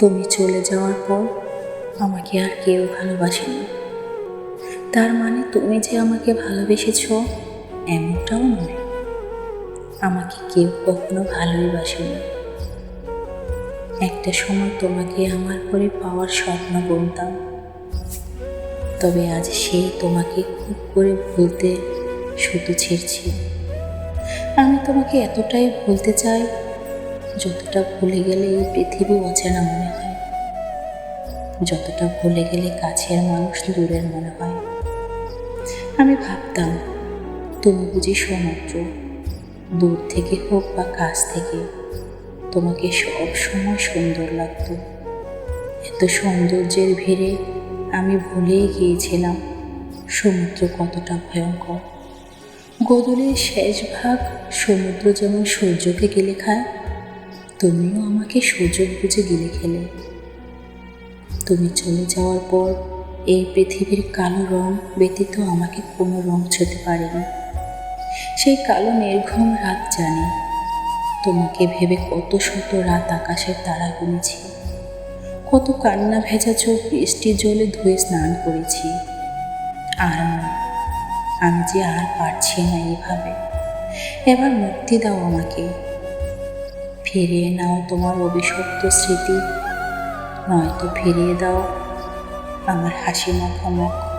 তুমি চলে যাওয়ার পর আমাকে আর কেউ ভালোবাসেনি। তার মানে তুমি যে আমাকে ভালোবেসেছ, এমনটাও নয়। আমাকে কেউ কখনো ভালোই বাসেনি। একটা সময় তোমাকে আমার করে পাওয়ার স্বপ্ন বলতাম তবে আজ সেই তোমাকে খুব করে ভুলতে শুধু ছেড়ছি। আমি তোমাকে এতটাই ভুলতে চাই যতটা ভুলে গেলে এই পৃথিবী অচেনা মনে হয়। যতটা ভুলে গেলে কাছের মানুষ দূরের মনে হয়। আমি ভাবতাম, তুমি বুঝি সমুদ্র দূর থেকে হোক বা কাছ থেকে, তোমাকে সব সময় সুন্দর লাগতো। এত সৌন্দর্যের ভিড়ে আমি ভুলেই গিয়েছিলাম সমুদ্র কতটা ভয়ঙ্কর। গোদলের শেষ ভাগ সমুদ্র যেমন সূর্যকে গেলে খায় তুমিও আমাকে সুযোগ বুঝে গিলে খেলে। তুমি চলে যাওয়ার পর এই পৃথিবীর কালো রং ব্যতীত আমাকে কোনো রং ছুতে পারেনি। সেই কালো নির্ঘুম রাত জানি, তোমাকে ভেবে কত শত রাত আকাশের তারা গুনেছি। কত কান্না ভেজা চোখ বৃষ্টির জলে ধুয়ে স্নান করেছি। আর আমি যে আর পারছি না এইভাবে এবার মুক্তি দাও আমাকে। ফিরিয়ে নাও তোমার অভিশপ্ত স্মৃতি। নয়তো ফিরিয়ে দাও আমার হাসি মাখা মুখ।